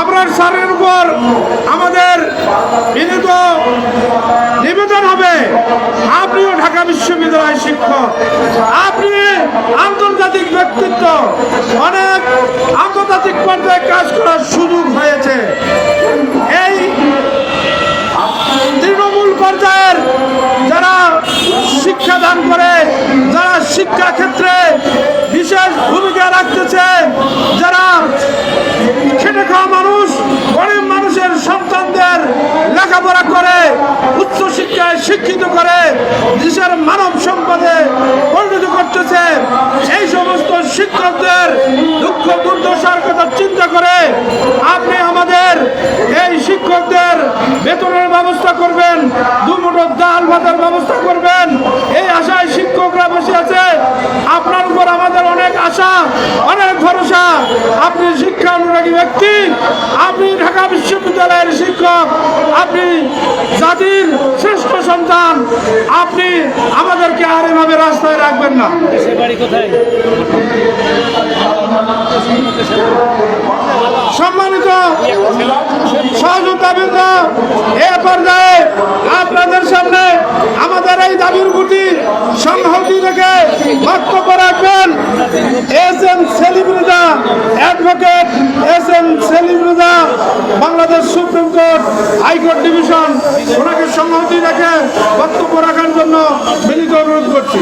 আবরার স্যারের উপর আমাদের বিনীত নিবেদন হবে। আপনিও ঢাকা বিশ্ববিদ্যালয়ের শিক্ষক। আপনি আন্তর্জাতিক ব্যক্তিত্ব। অনেক আন্তর্জাতিক পর্যায়ে কাজ করার সুযোগ হয়েছে। শিক্ষিত করে দেশের মানব সম্পদে পরিণত করতেছে। এই সমস্ত শিক্ষকদের দুঃখ দুর্দশার কথা চিন্তা করে আপনি আমাদের এই শিক্ষকদের বেতনের ব্যবস্থা করবেন, দুমুঠো দাল ভাতের ব্যবস্থা করবেন। এই আশায় শিক্ষকরা বসে আছে। আপনার উপর আমাদের অনেক আশা, অনেক ভরসা। আপনি শিক্ষা অনুরাগী ব্যক্তি, আপনি ঢাকা বিশ্ববিদ্যালয়ের শিক্ষক, আপনি জাতির সন্তান, আপনি আমাদেরকে আর এভাবে রাস্তায় রাখবেন না। সম্মানিত সহযোগিতাবৃন্দ এ পর্যায়ে আপনাদের সামনে আমাদের এই দাবির প্রতি সংহতি রেখে বক্তব্য রাখবেন। S M Selim advocate, S M supreme court high court division ওনাকে সংহতি রেখে বক্তব্য রাখার জন্য মিলিত অনুরোধ করছি।